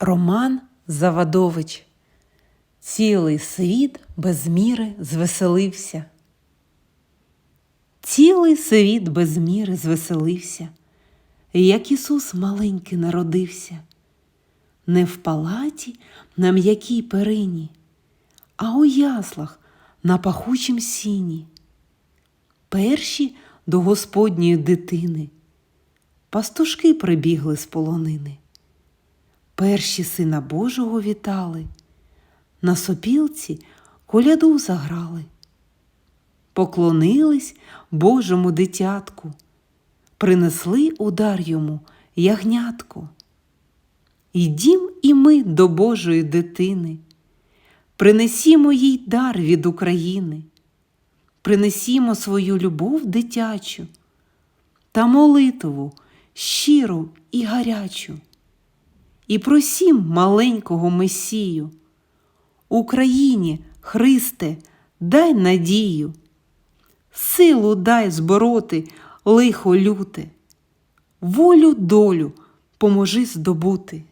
Роман Завадович. Цілий світ без міри звеселився. Цілий світ без міри звеселився, як Ісус маленький народився, не в палаті на м'якій перині, а у яслах на пахучім сіні. Перші до Господньої дитини пастушки прибігли з полонини. Перші сина Божого вітали, на сопілці коляду заграли, поклонились Божому дитятку, принесли удар йому ягнятку. Йдім і ми до Божої дитини, принесімо їй дар від України, принесімо свою любов дитячу та молитву щиру і гарячу. І просім маленького Месію, Україні, Христе, дай надію, силу дай збороти лихо люте, волю долю поможи здобути.